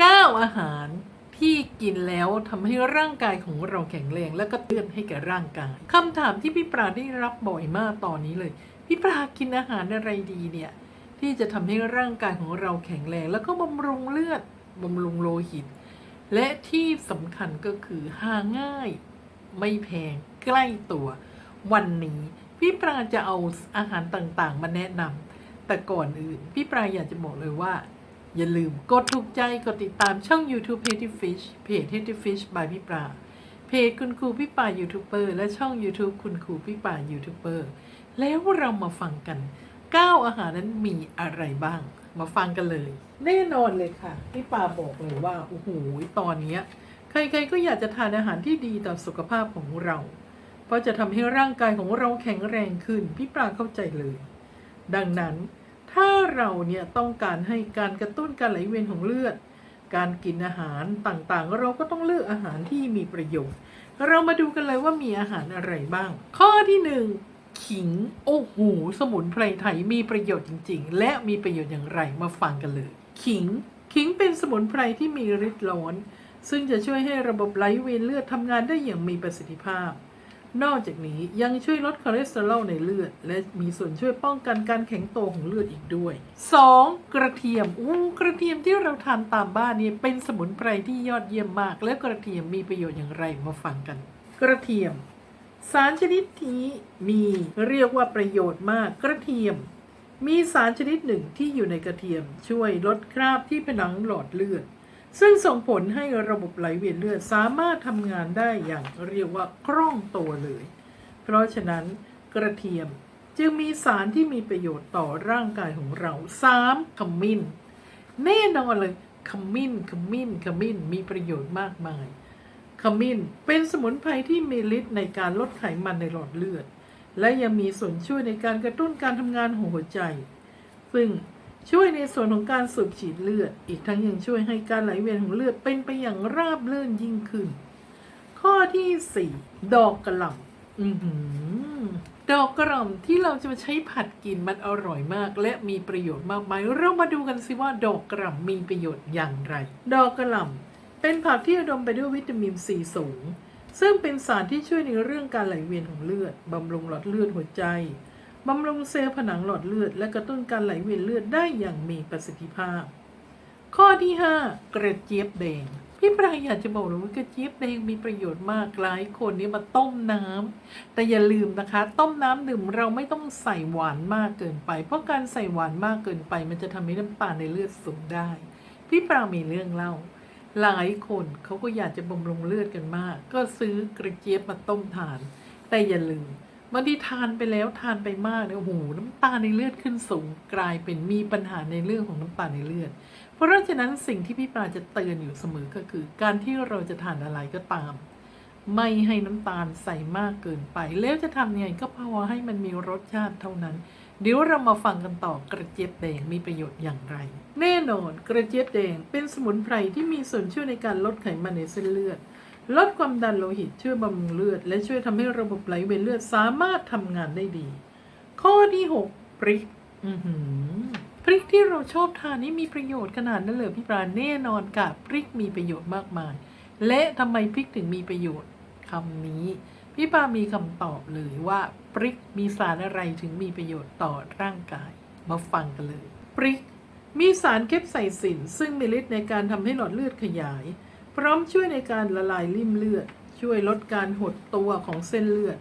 9 อาหารที่กินแล้วทำให้ร่างกายของเราแข็งแรงแล้วก็เตือนให้แก่ร่างกายคำถามที่พี่ปราได้รับบ่อยมากตอนนี้เลย พี่ปรากินอาหารอะไรดีเนี่ย ที่จะทำให้ร่างกายของเราแข็งแรง แล้วก็บำรุงเลือดบำรุงโลหิต และที่สำคัญก็คือหาง่าย ไม่แพงใกล้ตัว วันนี้พี่ปราจะเอาอาหารต่างๆ มาแนะนำแต่ก่อนอื่น พี่ปราอยากจะบอกเลยว่า อย่าลืมกดถูกใจกดติดตามช่อง YouTube h e a d y Fish เพจ h e a d y Fish by พี่ปราเพจคุณครูพี่ป่ายูทูบเบอร์และช่อง YouTube คุณครูพี่ป่ายูทูบเบอร์แล้วเรามาฟังกัน 9 อาหารนั้นมีอะไรบ้าง มาฟังกันเลย แน่นอนเลยค่ะ พี่ปาบอกเลยว่าโอ้โหตอนเนี้ยใครๆก็อยากจะทานอาหารที่ดีต่อสุขภาพของเรา เพราะจะทำให้ร่างกายของเราแข็งแรงขึ้น พี่ปราเข้าใจเลย ดังนั้น ถ้าเราเนี่ยต้องการให้การกระตุ้นการไหลเวียนของเลือด การกินอาหารต่างๆ เราก็ต้องเลือกอาหารที่มีประโยชน์ เรามาดูกันเลยว่ามีอาหารอะไรบ้าง ข้อที่หนึ่งขิงโอ้โหสมุนไพรไทยมีประโยชน์จริง ๆ และมีประโยชน์อย่างไรมาฟังกันเลย ขิงขิงเป็นสมุนไพรที่มีฤทธิ์ร้อน ซึ่งจะช่วยให้ระบบไหลเวียนเลือดทำงานได้อย่างมีประสิทธิภาพ นอกจากนี้ยังช่วยลดคอเลสเตอรอลในเลือด และมีส่วนช่วยป้องกันการแข็งตัวของเลือดอีกด้วย 2. กระเทียมอู้กระเทียมที่เราทานตามบ้านเนี่ยเป็นสมุนไพรที่ยอดเยี่ยมมาก และกระเทียมมีประโยชน์อย่างไรมาฟังกัน กระเทียม สารชนิดนี้มีเรียกว่าประโยชน์มากกระเทียม มีสารชนิดหนึ่งที่อยู่ในกระเทียม ช่วยลดคราบที่ผนังหลอดเลือด ซึ่งส่งผลให้ระบบไหลเวียนเลือดสามารถทำงานได้อย่างเรียกว่าคล่องตัวเลย เพราะฉะนั้นกระเทียมจึงมีสารที่มีประโยชน์ต่อร่างกายของเรา 3. ขมิ้น แน่นอนเลยขมิ้นขมิ้นขมิ้นมีประโยชน์มากมาย ขมิ้นเป็นสมุนไพรที่มีฤทธิ์ในการลดไขมันในหลอดเลือด และยังมีส่วนช่วยในการกระตุ้นการทำงานของหัวใจ ซึ่ง ช่วยในส่วนของการสูบฉีดเลือด อีกทั้งยังช่วยให้การไหลเวียนของเลือดเป็นไปอย่างราบรื่นยิ่งขึ้น ข้อที่4ดอกกระหล่ำอดอกกระหล่ำที่เราจะมาใช้ผัดกินมันอร่อยมาก และมีประโยชน์มากมาย เรามาดูกันสิว่าดอกกระหล่ำมีประโยชน์อย่างไร ดอกกระหล่ำเป็นผักที่อุดมไปด้วยวิตามินซีสูง ซึ่งเป็นสารที่ช่วยในเรื่องการไหลเวียนของเลือดบำรุงหลอดเลือดหัวใจ บำรุงเซลล์ผนังหลอดเลือด และกระตุ้นการไหลเวียนเลือดได้อย่างมีประสิทธิภาพ ข้อที่ 5 กระเจี๊ยบแดงพี่ปรายอยากจะบอกเลยว่ากระเจี๊ยบแดงมีประโยชน์มากหลายคนนี่มาต้มน้ำแต่อย่าลืมนะคะ ต้มน้ำดื่มเราไม่ต้องใส่หวานมากเกินไป เพราะการใส่หวานมากเกินไป มันจะทำให้น้ำตาลในเลือดสูงได้ พี่ปรามีเรื่องเล่า หลายคนเขาก็อยากจะบำรุงเลือดกันมาก ก็ซื้อกระเจี๊ยบมาต้มทาน แต่อย่าลืม บางทีทานไปแล้วทานไปมากเนี่ยโอ้โหน้ำตาลในเลือดขึ้นสูงกลายเป็นมีปัญหาในเรื่องของน้ำตาลในเลือด เพราะฉะนั้นสิ่งที่พี่ปราจะเตือนอยู่เสมอก็คือ การที่เราจะทานอะไรก็ตาม ไม่ให้น้ำตาลใส่มากเกินไป แล้วจะทำยังไงก็พอให้มันมีรสชาติเท่านั้น เดี๋ยวเรามาฟังกันต่อกระเจี๊ยบแดงมีประโยชน์อย่างไร แน่นอนกระเจี๊ยบแดงเป็นสมุนไพรที่มีส่วนช่วยในการลดไขมันในเส้นเลือด ลดความดันโลหิตช่วยบำรุงเลือด และช่วยทำให้ระบบไหลเวียนเลือดสามารถทำงานได้ดี ข้อที่6พริกพริกที่เราชอบทานนี่มีประโยชน์ขนาดนั้นเลยพี่ปราแน่นอนกับพริกมีประโยชน์มากมาย และทำไมพริกถึงมีประโยชน์คำนี้ พี่ปามีคำตอบเลยว่าพริกมีสารอะไรถึงมีประโยชน์ต่อร่างกาย มาฟังกันเลยพริกมีสารเคปไซซินซึ่งมีฤทธิ์ในการทำให้หลอดเลือดขยาย พร้อมช่วยในการละลายริ่มเลือด ช่วยลดการหดตัวของเส้นเลือด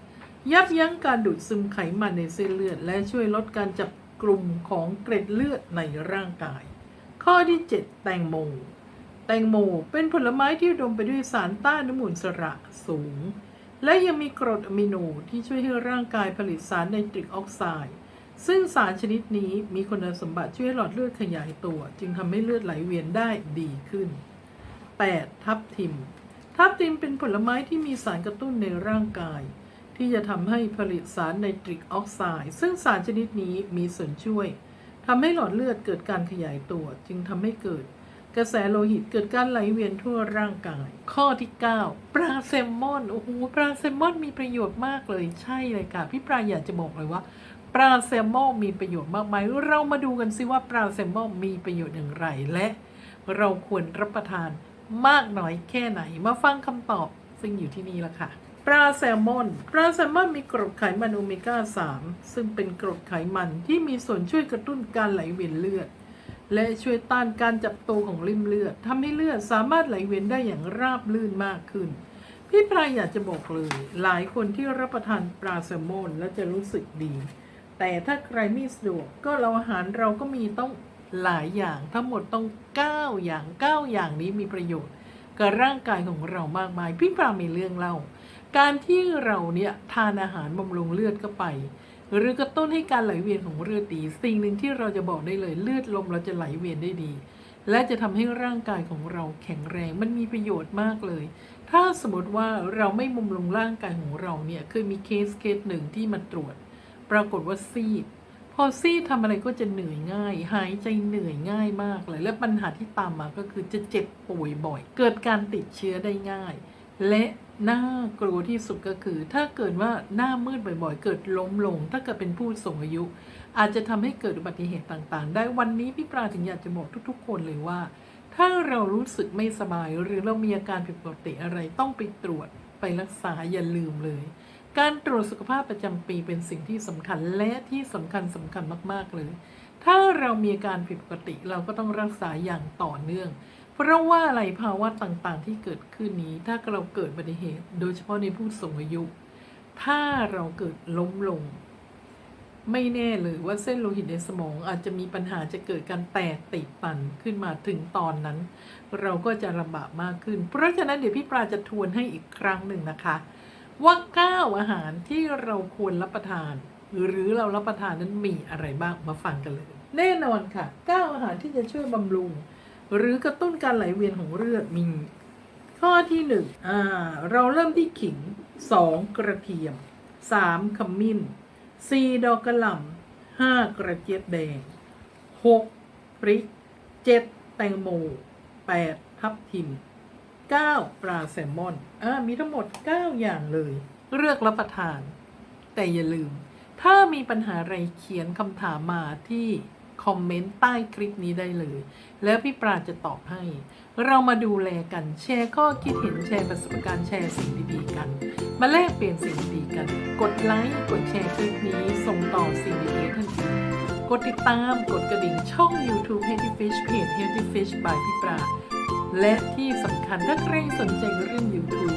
ยับยั้งการดูดซึมไขมันในเส้นเลือด และช่วยลดการจับกลุ่มของเกร็ดเลือดในร่างกาย ข้อที่ 7 แตงโม แตงโมเป็นผลไม้ที่อดมไปด้วยสารต้านอนุมูลสระสูง และยังมีกรดอะมิโนที่ช่วยให้ร่างกายผลิตสารไนตริกออกไซด์ซึ่งสารชนิดนี้มีคุณสมบัติช่วยหลอดเลือดขยายตัว จึงทำให้เลือดไหลเวียนได้ดีขึ้น 8. ทับทิม ทับทิมเป็นผลไม้ที่มีสารกระตุ้นในร่างกาย ที่จะทำให้ผลิตสารไนตริกออกไซด์ซึ่งสารชนิดนี้มีส่วนช่วยทำให้หลอดเลือดเกิดการขยายตัว จึงทำให้เกิด กระแสโลหิตเกิดการไหลเวียนทั่วร่างกาย ข้อที่ 9 ปลาแซลมอนโอ้โหปลาแซลมอนมีประโยชน์มากเลยใช่เลยค่ะพี่ปลาอยากจะบอกเลยว่าปลาแซลมอนมีประโยชน์มากมาย เรามาดูกันซิว่าปลาแซลมอนมีประโยชน์อย่างไรและ เราควรรับประทาน มากน้อยแค่ไหน มาฟังคำตอบซึ่งอยู่ที่นี่ละค่ะปลาแซลมอนปลาแซลมอนมีกรดไขมันโอเมก้า 3 ซึ่งเป็นกรดไขมันที่มีส่วนช่วยกระตุ้นการไหลเวียนเลือด และช่วยต้านการจับตัวของริมเลือดทำให้เลือดสามารถไหลเวียนได้อย่างราบลื่นมากขึ้น พี่ปลายอยากจะบอกเลย หลายคนที่รับประทานปลาแซลมอนแล้วจะรู้สึกดี แต่ถ้าใครไม่สะดวกก็เราอาหารเราก็มีต้อง หลายอย่างทั้งหมดต้อง 9 อย่าง 9 อย่างนี้มีประโยชน์กับร่างกายของเรามากมาย พี่ปลามีเรื่องเล่า การที่เราเนี่ยทานอาหารบำรุงเลือดเข้าไป หรือกระตุ้นให้การไหลเวียนของเลือดดี สิ่งหนึ่งที่เราจะบอกได้เลยเลือดลมเราจะไหลเวียนได้ดี และจะทำให้ร่างกายของเราแข็งแรงมันมีประโยชน์มากเลย ถ้าสมมติว่าเราไม่บำรุงร่างกายของเราเนี่ยเคยมีเคสเคสหนึ่งที่มาตรวจ ปรากฏว่าซีด อซีดทำอะไรก็จะเหนื่อยง่าย หายใจเหนื่อยง่ายมากเลย และปัญหาที่ตามมาก็คือจะเจ็บป่วยบ่อย เกิดการติดเชื้อได้ง่าย และน่ากลัวที่สุดก็คือ ถ้าเกิดว่าหน้ามืดบ่อยๆ เกิดล้มลง ถ้าเกิดเป็นผู้สูงอายุ อาจจะทำให้เกิดอุบัติเหตุต่างๆ ได้วันนี้พี่ปลาถึงอยากจะบอกทุกๆ คนเลยว่า ถ้าเรารู้สึกไม่สบายหรือเรามีอาการผิดปกติอะไรต้องไปตรวจไปรักษาอย่าลืมเลย การตรวจสุขภาพประจำปีเป็นสิ่งที่สำคัญและที่สำคัญสำคัญมาก ๆ เลย ถ้าเรามีอาการผิดปกติเราก็ต้องรักษาอย่างต่อเนื่อง เพราะว่าอะไรภาวะต่างๆ ที่เกิดขึ้นนี้ ถ้าเราเกิดอุบัติเหตุ โดยเฉพาะในผู้สูงอายุ ถ้าเราเกิดล้มลง ไม่แน่เลยว่าเส้นโลหิตในสมองอาจจะมีปัญหาจะเกิดการแตกติดตันขึ้นมาถึงตอนนั้น เราก็จะลำบากมากขึ้น เพราะฉะนั้นเดี๋ยวพี่ปลาจะทวนให้อีกครั้งหนึ่งนะคะ ว่าเก้าอาหารที่เราควรรับประทาน หรือเรารับประทานนั้นมีอะไรบ้างมาฟังกันเลย แน่นอนค่ะเก้าอาหารที่จะช่วยบำรุง หรือกระตุ้นการไหลเวียนของเลือดมี ข้อที่หนึ่งอ่าเราเริ่มที่ขิงสองกระเทียมสามขมิ้นสี่ดอกกระหล่ำห้ากระเจี๊ยบแดงหกพริกเจ็ดแตงโมแปดทับทิม 9 ปลาแซลมอนอ่ามีทั้งหมด 9 อย่างเลย เลือกรับประทาน แต่อย่าลืม ถ้ามีปัญหาอะไรเขียนคำถามมาที่คอมเมนต์ใต้คลิปนี้ได้เลย แล้วพี่ปราจะตอบให้ เรามาดูแลกันแชร์ข้อคิดเห็นแชร์ประสบการณ์แชร์สิ่งดีๆกัน มาแลกเปลี่ยนสิ่งดีๆกัน กดไลค์กดแชร์คลิปนี้ส่งต่อสิ่งดีๆท่านอื่นกดติดตามกดกระดิ่งช่อง YouTube Healthy Fish เพจ Healthy Fish by พี่ปรา และที่สำคัญถ้าใครสนใจเรื่อง YouTube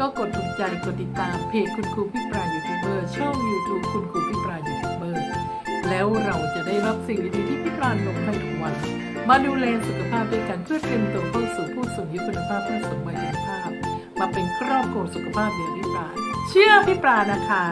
ก็กดถูกใจกดติดตามเพจคุณครูพี่ปรายูทูบเบอร์ช่อง YouTube คุณครูพี่ปรายูทูบเบอร์แล้วเราจะได้รับสิ่งดีๆที่พี่ปราลงให้ทุกวัน มาดูแลสุขภาพด้วยกันเพื่อเตรียมตัวเข้าสู่ผู้สูงอายุคุณภาพเพื่อสมวัยคุณภาพ มาเป็นครอบครัวสุขภาพเดียวพี่ปราเชื่อพี่ปรานะคะ